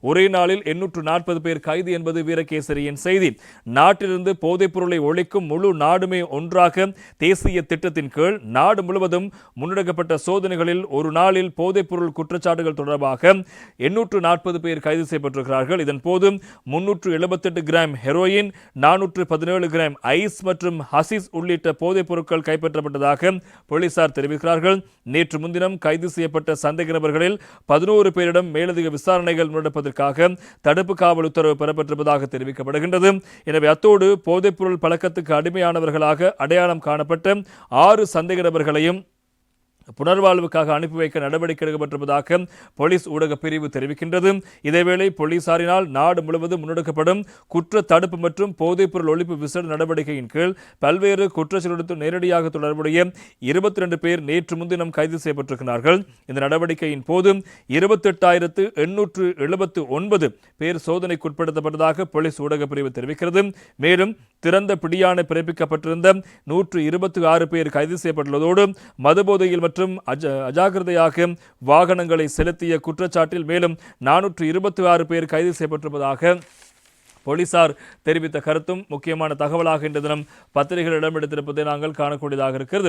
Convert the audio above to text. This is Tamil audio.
ஒரே நாளில் எண்ணூற்று நாற்பது பேர் கைது என்பது வீரகேசரியின் செய்தி. நாட்டிலிருந்து போதைப் பொருளை ஒழிக்கும் முழு நாடுமே ஒன்றாக தேசிய திட்டத்தின் கீழ் நாடு முழுவதும் முன்னெடுக்கப்பட்ட சோதனைகளில் ஒரு நாளில் போதைப் பொருள் குற்றச்சாட்டுகள் தொடர்பாக எண்ணூற்று நாற்பது பேர் கைது செய்யப்பட்டிருக்கிறார்கள். இதன் போது முன்னூற்று எழுபத்தெட்டு கிராம் ஹெரோயின் நானூற்று பதினேழு கிராம் ஐஸ் மற்றும் ஹசிஸ் உள்ளிட்ட போதைப் பொருட்கள் கைப்பற்றப்பட்டதாக போலீசார் தெரிவிக்கிறார்கள். நேற்று முன்தினம் கைது செய்யப்பட்ட சந்தேக நபர்களில் பதினோரு பேரிடம் மேலதிக விசாரணைகள் செய்வதற்காக தடுப்பு காவல் உத்தரவு பெறப்பட்டிருப்பதாக தெரிவிக்கப்படுகின்றது. எனவே அத்தோடு போதைப்பொருள் பழக்கத்துக்கு அடிமையானவர்களாக அடையாளம் காணப்பட்ட ஆறு சந்தேக நபர்களையும் புனர்வாழ்வுக்காக அனுப்பி வைக்க நடவடிக்கை எடுக்கப்பட்டிருப்பதாக போலீஸ் ஊடக பிரிவு தெரிவிக்கின்றது. இதேவேளை போலீசாரினால் நாடு முழுவதும் முன்னெடுக்கப்படும் குற்ற தடுப்பு மற்றும் போதைப்பொருள் ஒழிப்பு விசேட நடவடிக்கையின் கீழ் பல்வேறு குற்றச்செயலுடன் நேரடியாக தொடர்புடைய இருபத்தி ரெண்டு பேர் நேற்று முன்தினம் கைது செய்யப்பட்டிருக்கிறார்கள். இந்த நடவடிக்கையின் போது இருபத்தெட்டாயிரத்து எண்ணூற்று எழுபத்து ஒன்பது பேர் சோதனைக்குட்படுத்தப்பட்டதாக போலீஸ் ஊடக பிரிவு தெரிவிக்கிறது. மேலும் திறந்த பிடியான பிறப்பிக்கப்பட்டிருந்த நூற்று இருபத்தி ஆறு பேர் கைது செய்யப்பட்டுள்ளதோடு மதுபோதையில் மற்றும் அஜ அஜாகிரதையாக வாகனங்களை செலுத்திய குற்றச்சாட்டில் மேலும் நானூற்று இருபத்தி ஆறு பேர் கைது செய்யப்பட்டிருப்பதாக போலீசார் தெரிவித்த கருத்தும் முக்கியமான தகவலாக இன்று தினம் பத்திரிகைகள் இடம்பெடுத்திருப்பதை நாங்கள் காணக்கூடியதாக இருக்கிறது.